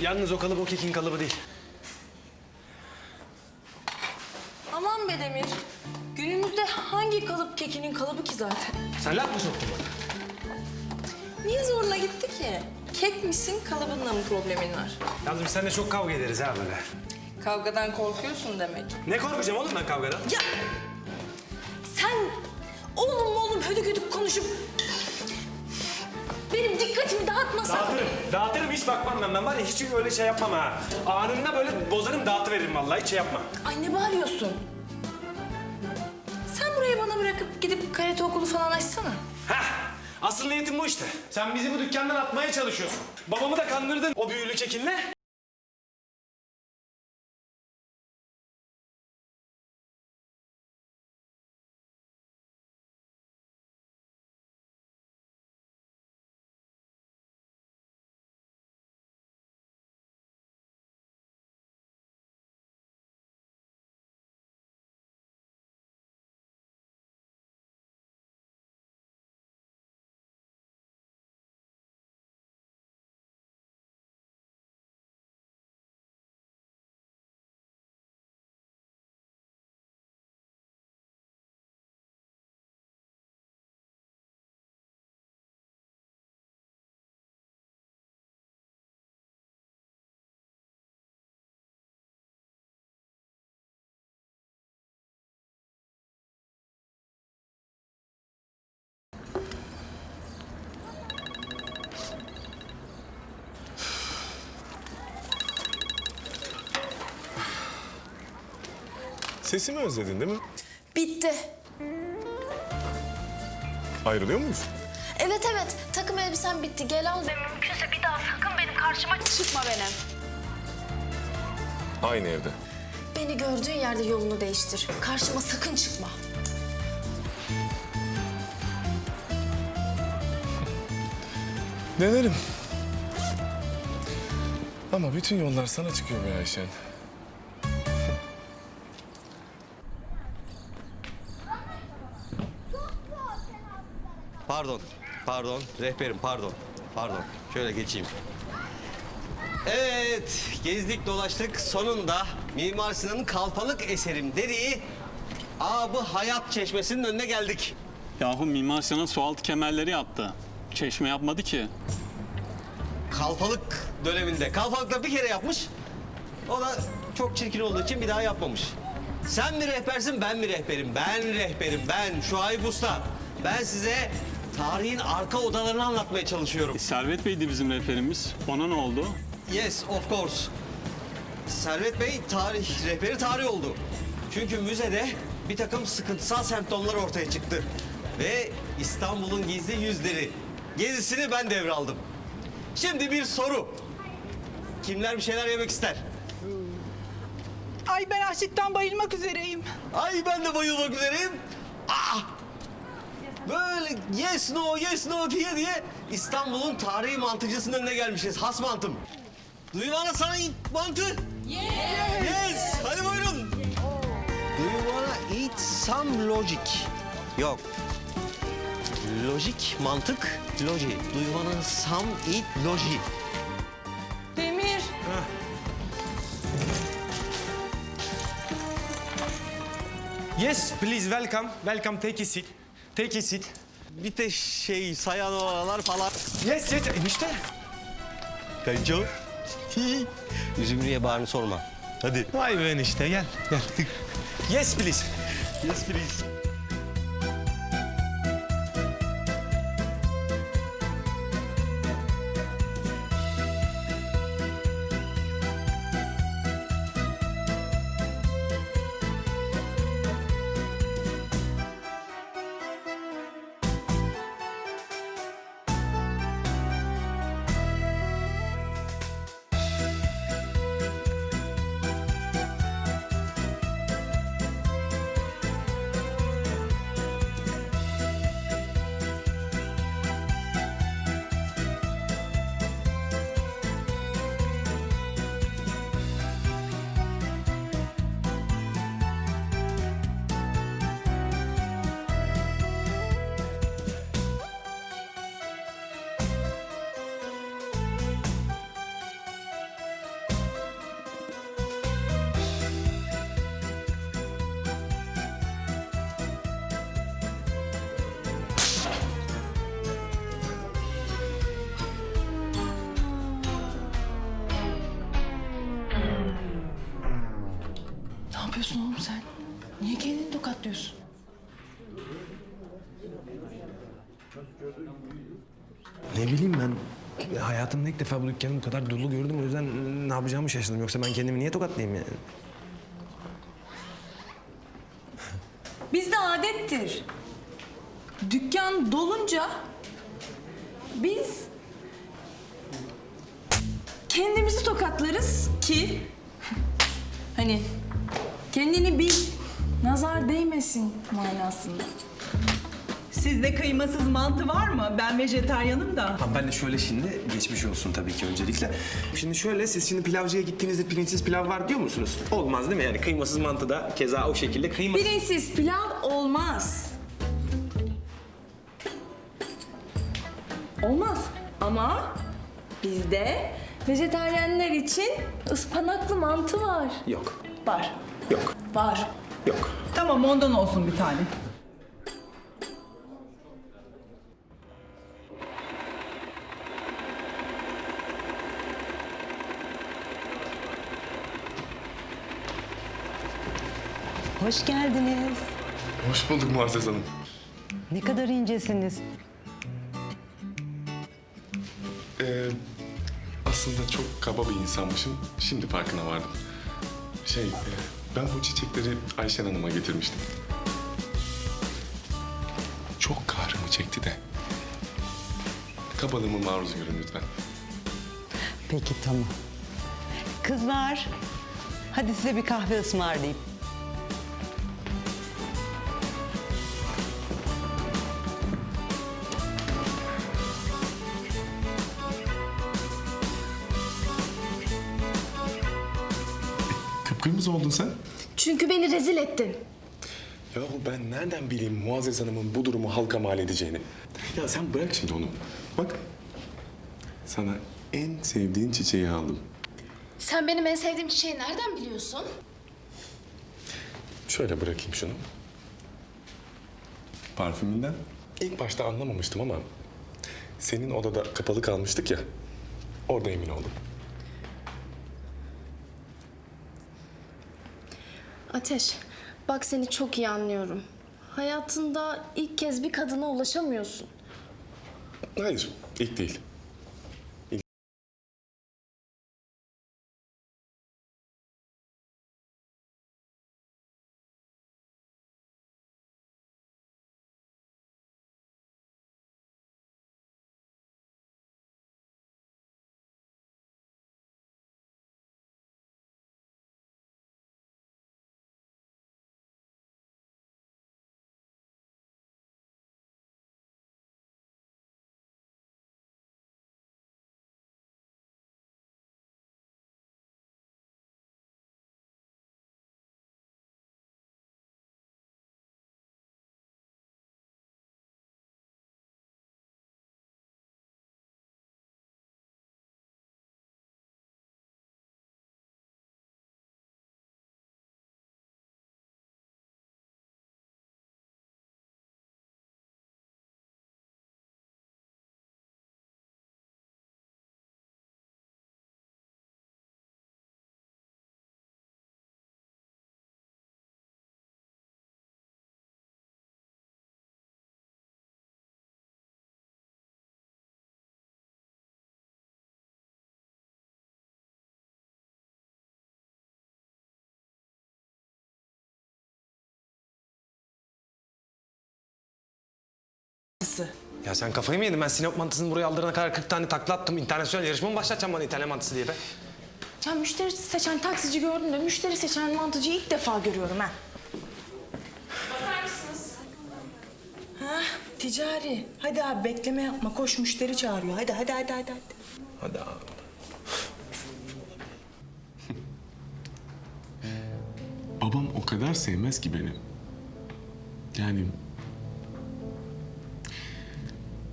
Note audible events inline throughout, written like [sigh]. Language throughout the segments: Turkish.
Yalnız o kalıp o kekin kalıbı değil. Aman be Demir. Günümüzde hangi kalıp kekinin kalıbı ki zaten? Sen laf mı soktun bana? Niye zoruna gitti ki? Kek misin, kalıbınla mı problemin var? Yalnız biz seninle çok kavga ederiz ha böyle. Kavgadan korkuyorsun demek. Ne korkacağım oğlum ben kavgadan? Ya sen oğlum oğlum hödük hödük konuşup ben. Ben var ya hiç öyle şey yapmam ha. Anında böyle bozarım dağıtıveririm vallahi hiç şey yapma. Ay ne bağırıyorsun? Sen burayı bana bırakıp gidip karate okulu falan açsana. Heh. Asıl niyetim bu işte. Sen bizi bu dükkandan atmaya çalışıyorsun. Babamı da kandırdın o büyülü kekinle. Sesimi özledin değil mi? Bitti. Ayrılıyor muyuz? Evet evet takım elbisem bitti gel al. Mümkünse bir daha sakın benim karşıma çıkma benim. Aynı evde. Beni gördüğün yerde yolunu değiştir. Karşıma sakın çıkma. Denerim. Ama bütün yollar sana çıkıyor be Ayşen. Pardon, pardon. Rehberim pardon. Pardon. Şöyle geçeyim. Evet, gezdik dolaştık. Sonunda Mimar Sinan'ın kalfalık eserim dediği Abı Hayat Çeşmesi'nin önüne geldik. Yahu Mimar Sinan sualtı kemerleri yaptı. Çeşme yapmadı ki. Kalfalık döneminde. Kalfalıkta bir kere yapmış. O da çok çirkin olduğu için bir daha yapmamış. Sen mi rehbersin, ben mi rehberim? Ben rehberim, ben Şuayb Usta. Ben size tarihin arka odalarını anlatmaya çalışıyorum. Servet Bey'di bizim rehberimiz. Ona ne oldu? Yes, of course. Servet Bey tarih, rehberi tarih oldu. Çünkü müzede bir takım sıkıntısal semptomlar ortaya çıktı. Ve İstanbul'un gizli yüzleri. Gezisini ben devraldım. Şimdi bir soru. Kimler bir şeyler yemek ister? Ay ben açlıktan bayılmak üzereyim. Ay ben de bayılmak üzereyim. Ah! Böyle yes no yes no diye diye İstanbul'un tarihi mantıcısının önüne gelmişiz. Has mantım. Wanna sana eat mantı? Yes. Yes. Hadi buyurun. Wanna eat some logic? Yok. Lojik, mantık, loji. Wanna some eat loji? Demir. Yes please welcome. Welcome take a seat. A seat. Bir de şey sayan oralar falan. Yes yes enişte. Kayınço. [laughs] Üzümlüye bağrını sorma. Hadi. Vay be enişte gel gel. [laughs] yes please. Yes please. Yapıyorsun oğlum sen? Niye kendini tokatlıyorsun? Ne bileyim ben hayatımda ilk defa bu dükkanı bu kadar dolu gördüm. O yüzden ne yapacağımı şaşırdım. Yoksa ben kendimi niye tokatlayayım yani? [laughs] Bizde adettir. Dükkan dolunca biz kendimizi tokatlarız ki [laughs] hani kendini bil, nazar değmesin manasında. Sizde kıymasız mantı var mı? Ben vejetaryanım da. Ha, ben de şöyle şimdi geçmiş olsun tabii ki öncelikle. Şimdi şöyle siz şimdi pilavcıya gittiğinizde pirinçsiz pilav var diyor musunuz? Olmaz değil mi? Yani kıymasız mantı da keza o şekilde kıyma... Pirinçsiz pilav olmaz. Olmaz ama bizde vejetaryenler için ıspanaklı mantı var. Yok. Var. Yok. Var. Yok. Tamam ondan olsun bir tane. Hoş geldiniz. Hoş bulduk Muazzez Hanım. Ne kadar incesiniz. Ee, aslında çok kaba bir insanmışım. Şimdi farkına vardım. Şey, e, ben bu çiçekleri Ayşen Hanım'a getirmiştim. Çok kahrımı çekti de. Kabalığımı maruz görün lütfen. Peki tamam. Kızlar, hadi size bir kahve ısmarlayayım. Kıpkırmızı oldun sen. Çünkü beni rezil ettin. Yahu ben nereden bileyim Muazzez Hanım'ın bu durumu halka mal edeceğini? Ya sen bırak şimdi onu. Bak, sana en sevdiğin çiçeği aldım. Sen benim en sevdiğim çiçeği nereden biliyorsun? Şöyle bırakayım şunu. Parfümünden. İlk başta anlamamıştım ama senin odada kapalı kalmıştık ya. Orada emin oldum. Ateş, bak seni çok iyi anlıyorum. Hayatında ilk kez bir kadına ulaşamıyorsun. Hayır, ilk değil. Ya sen kafayı mı yedin? Ben Sinop mantısını buraya aldırana kadar 40 tane takla attım. İnternasyonel yarışma mı başlatacağım bana İtalyan mantısı diye be? Ya müşteri seçen taksici gördüm de müşteri seçen mantıcıyı ilk defa görüyorum ha. Bakar mısınız? Ha, ticari. Hadi abi bekleme yapma. Koş müşteri çağırıyor. Hadi hadi hadi hadi. hadi. Hadi abi. Babam o kadar sevmez ki beni. Yani...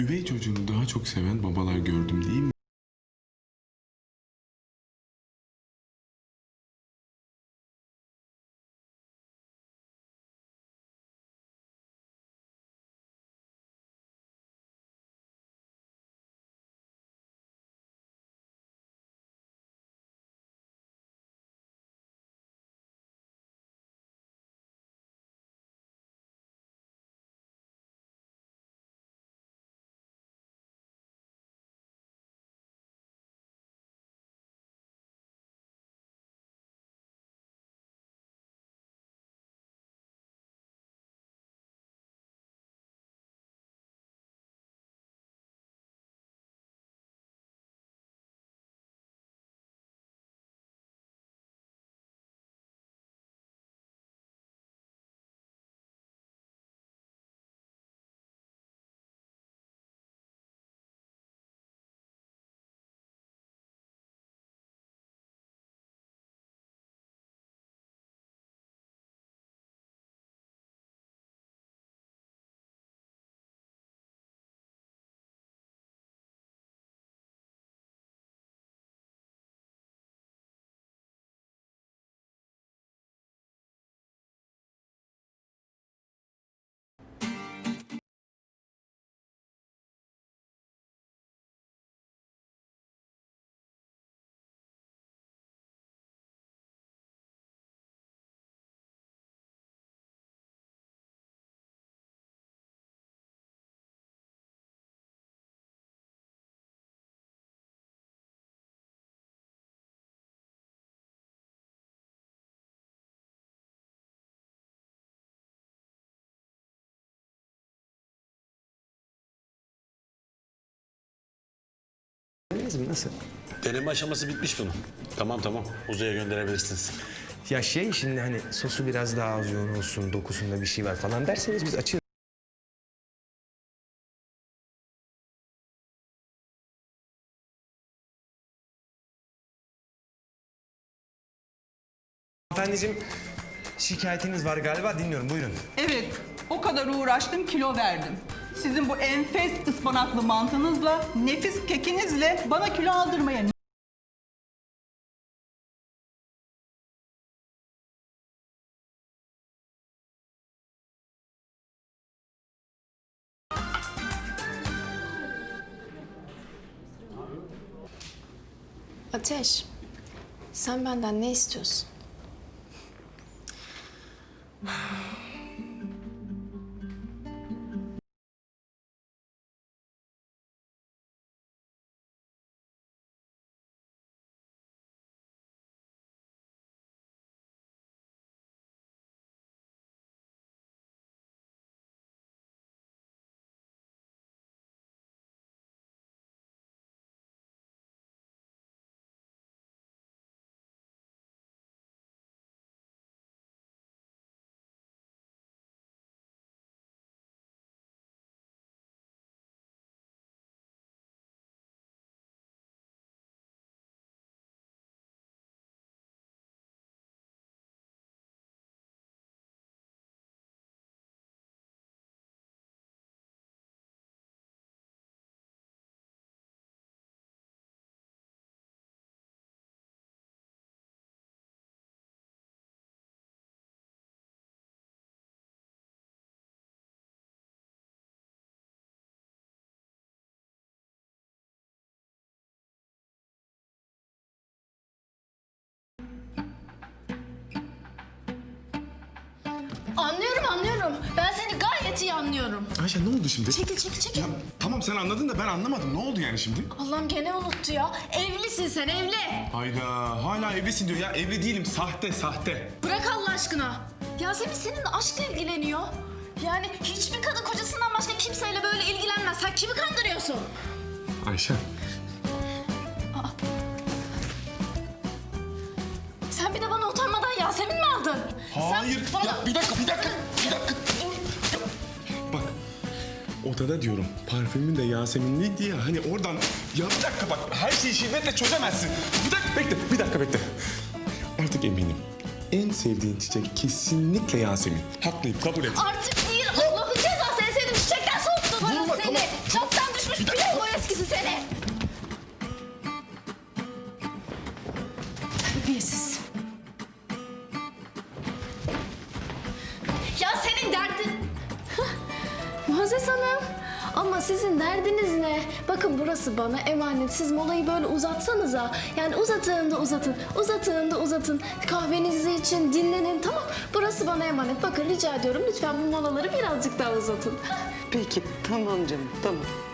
Üvey çocuğunu daha çok seven babalar gördüm değil mi? Beğendiniz mi? Nasıl? Deneme aşaması bitmiş bunun. Tamam tamam. Uzaya gönderebilirsiniz. Ya şey şimdi hani sosu biraz daha az yoğun olsun, dokusunda bir şey var falan derseniz biz açığız. Hanımefendiciğim şikayetiniz var galiba dinliyorum buyurun. Evet, o kadar uğraştım kilo verdim. Sizin bu enfes ıspanaklı mantınızla, nefis kekinizle bana kilo aldırmaya Ateş, sen benden ne istiyorsun? Gayet iyi anlıyorum. Ayşe ne oldu şimdi? Çekil çekil çekil. Ya tamam sen anladın da ben anlamadım. Ne oldu yani şimdi? Allah'ım gene unuttu ya. Evlisin sen evli. Hayda hala evlisin diyor ya. Evli değilim. Sahte sahte. Bırak Allah aşkına. Yasemin seninle aşkla ilgileniyor. Yani hiçbir kadın kocasından başka kimseyle böyle ilgilenmez. Sen kimi kandırıyorsun? Ayşe. Sen bir de bana utanmadan Yasemin mi aldın? Hayır. Sen bana... Ya bir dakika bir dakika. Bir dakika. Bak. Odada diyorum parfümün de Yasemin'liydi ya hani oradan ya bir dakika bak her şeyi şiddetle çözemezsin. Bir dakika bekle bir dakika bekle. Artık eminim. En sevdiğin çiçek kesinlikle Yasemin. Haklıyım kabul et. Artık Muazzez Hanım. Ama sizin derdiniz ne? Bakın burası bana emanet. Siz molayı böyle uzatsanıza. Yani uzatın da uzatın. Uzatın da uzatın. Kahvenizi için dinlenin tamam. Burası bana emanet. Bakın rica ediyorum lütfen bu molaları birazcık daha uzatın. Peki tamam canım tamam.